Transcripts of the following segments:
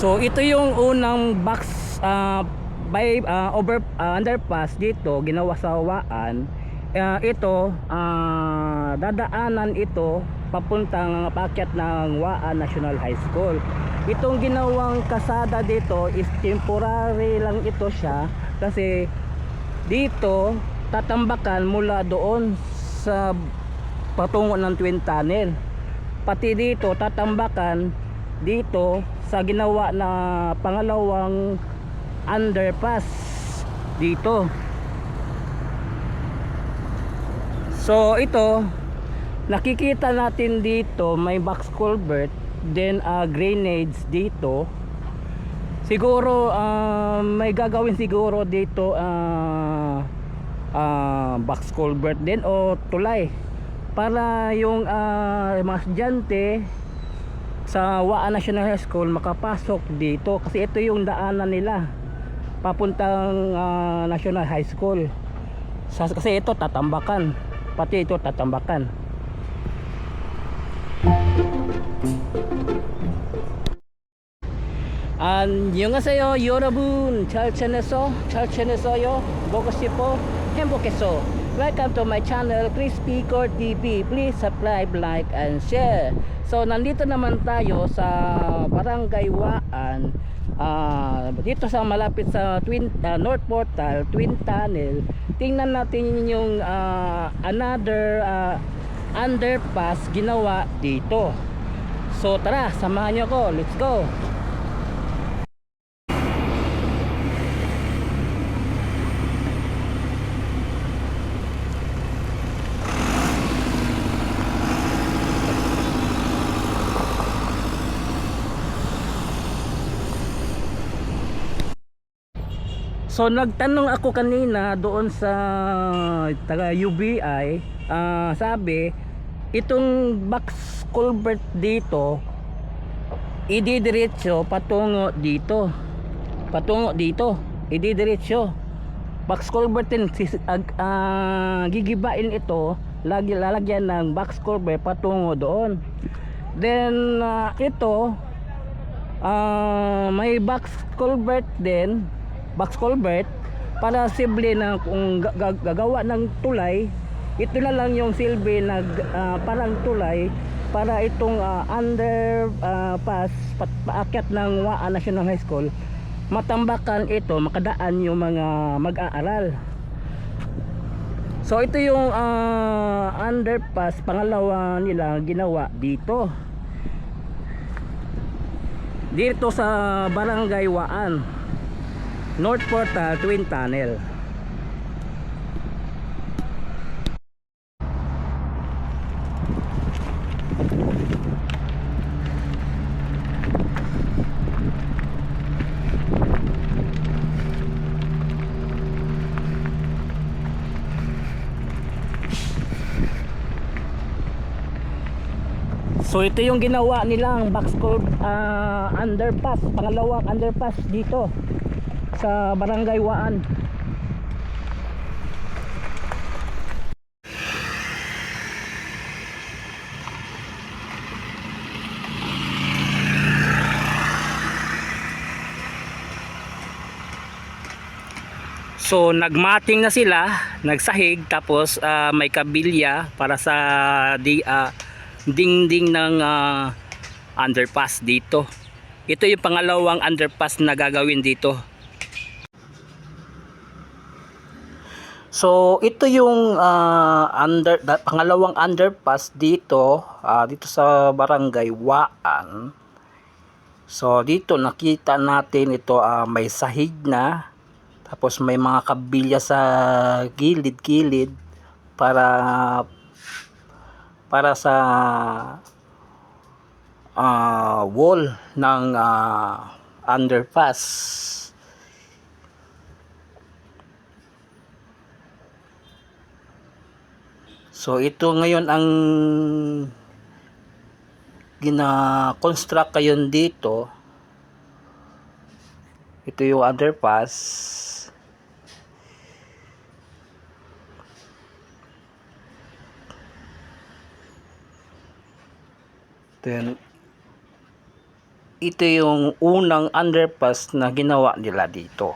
So ito yung unang box ah, by ah, over ah, underpass dito ginawa sa Waan. Ah, ito ah, dadaanan ito papuntang pakyat ng Waan National High School. Itong ginawang kasada dito is temporary lang ito siya kasi dito tatambakan mula doon sa patungo ng Twin Tunnel. Pati dito tatambakan dito sa ginawa na pangalawang underpass dito. So ito nakikita natin dito may box culvert then uh, drainage dito siguro ah, may gagawin siguro dito ah ah, box culvert din o tulay para yung ah, mga estudyante sa Waa National High School makapasok dito. Kasi ito yung daanan nila papuntang uh, National High School. Sa, kasi ito tatambakan. Pati ito tatambakan. And yung nga sa'yo yorobun chalcheneso chalcheneso yo bokosipo hembokeso Welcome to my channel, Crispy Core TV. Please subscribe, like, and share. So, nandito naman tayo sa Barangay Waan. Uh, dito sa malapit sa Twin, ah, North Portal, Twin Tunnel. Tingnan natin yung ah, another underpass ginawa dito. So, tara, samahan nyo ko. Let's go! So nagtanong ako kanina doon sa taga UBI, ah, sabi itong box culvert dito ididiretso patungo dito. Patungo dito, ididiretso. Box culvert din ag- ah, gigibain ito, lagi lalagyan ng box culvert patungo doon. Then ah, ito ah, may box culvert din box culvert para simple na kung ga- ga- gagawa ng tulay. Ito na lang yung silbi na ah, parang tulay para itong ah, under ah, pass paakyat ng Waan National High School. Matambakan ito makadaan yung mga mag-aaral. So ito yung ah, underpass pangalawa nila ginawa dito. Dito sa Barangay Waan North Portal Twin Tunnel. So ito yung ginawa nilang box curve ah, underpass, pangalawang underpass dito sa Barangay Waan. So nagmating na sila, nagsahig tapos ah, may kabilya para sa di ah, dingding ng ah, underpass dito. Ito yung pangalawang underpass na gagawin dito. So ito yung ah, under da- pangalawang underpass dito ah, dito sa Barangay Waan. So dito nakita natin ito ah, may sahig na tapos may mga kabilya sa gilid-gilid para para sa ah, wall ng ah, underpass. So ito ngayon ang gina-construct kayon dito. Ito yung underpass. Then ito yung unang underpass na ginawa nila dito.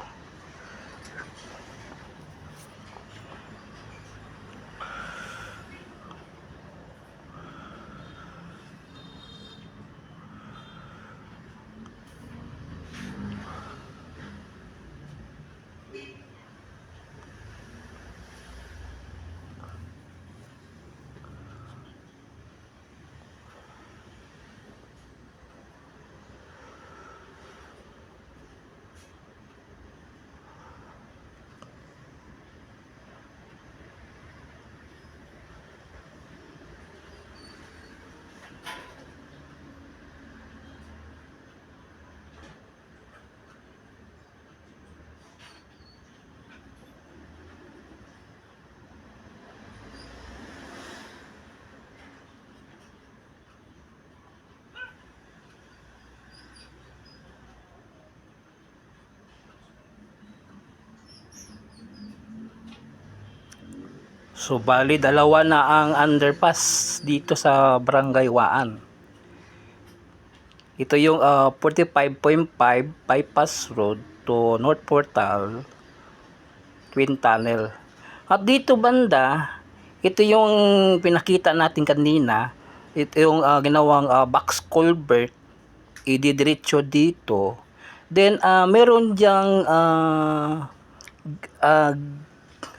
So bali dalawa na ang underpass dito sa Barangay Waan. Ito yung ah, 45.5 bypass road to North Portal Twin Tunnel. At dito banda, ito yung pinakita natin kanina. Ito yung ah, ginawang ah, box culvert. Ididiretso dito. Then ah, meron diyang ah, ah,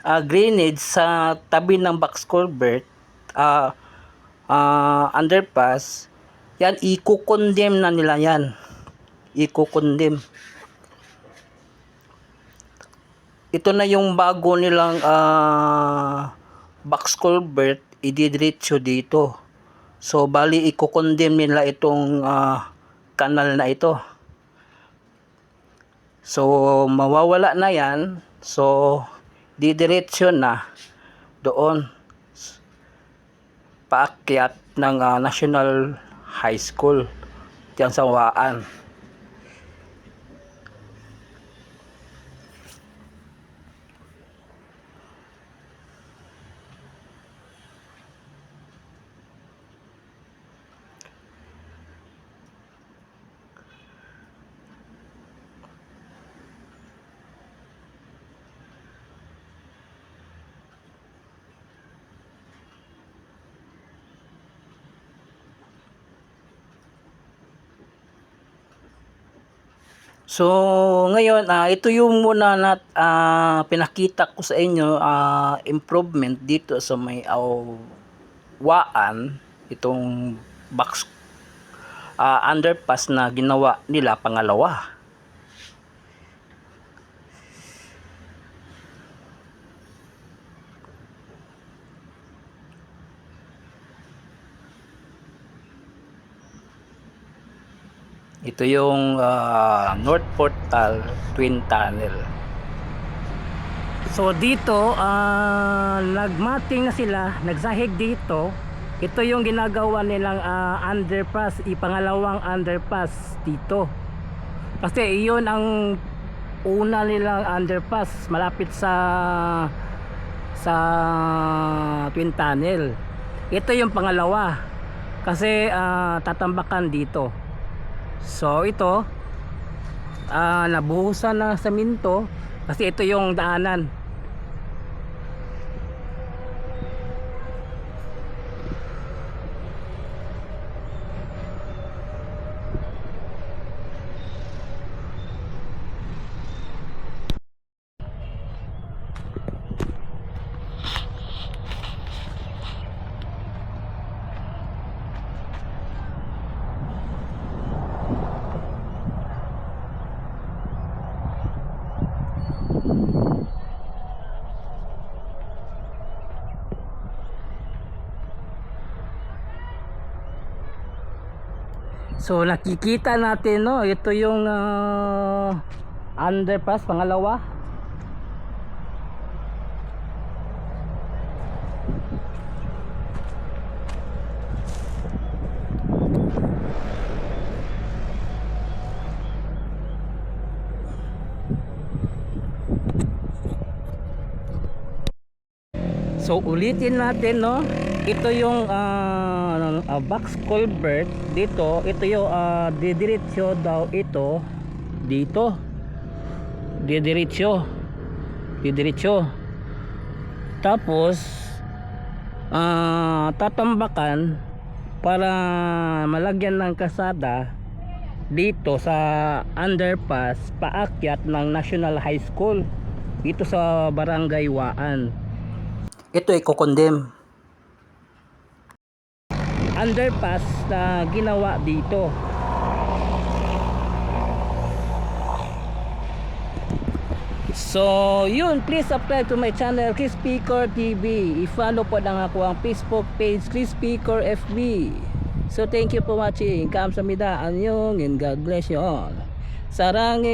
ah, drainage sa tabi ng box culvert ah ah, underpass yan i-condemn na nila yan. I-condemn ito na yung bago nilang ah, box culvert ididiretso dito. So bali i-condemn nila itong ah, kanal na ito. So, mawawala na yan. So, didiretso na doon paakyat ng ah, National High School diyan sa Waan. So, ngayon, ah, ito yung muna na ah, pinakita ko sa inyo ah, improvement dito sa may awaan, itong box ah, underpass na ginawa nila pangalawa. Ito yung ah, North Portal Twin Tunnel. So dito, ah, nagmating na sila, nagsahig dito. Ito yung ginagawa nilang ah, underpass, ipangalawang underpass dito. Kasi iyon ang una nilang underpass malapit sa sa Twin Tunnel. Ito yung pangalawa. Kasi ah, tatambakan dito. So ito ah nabuhusan ng saminto kasi ito yung daanan. So nakikita natin no, ito yung ah, underpass pangalawa. So ulitin natin no. Ito yung ah, ah, box culvert dito. Ito yung uh, didiretso daw ito dito. Didiretso. Didiretso. Tapos ah tatambakan para malagyan ng kasada dito sa underpass paakyat ng National High School dito sa Barangay Waan. Ito ay kukondem. Underpass na ginawa dito. So, yun, please subscribe to my channel, Chris Speaker TV. I-follow po lang ako ang Facebook page, Chris Speaker FB. So, thank you for watching. Kamsahamnida, anyong, and God bless you all. Sarang.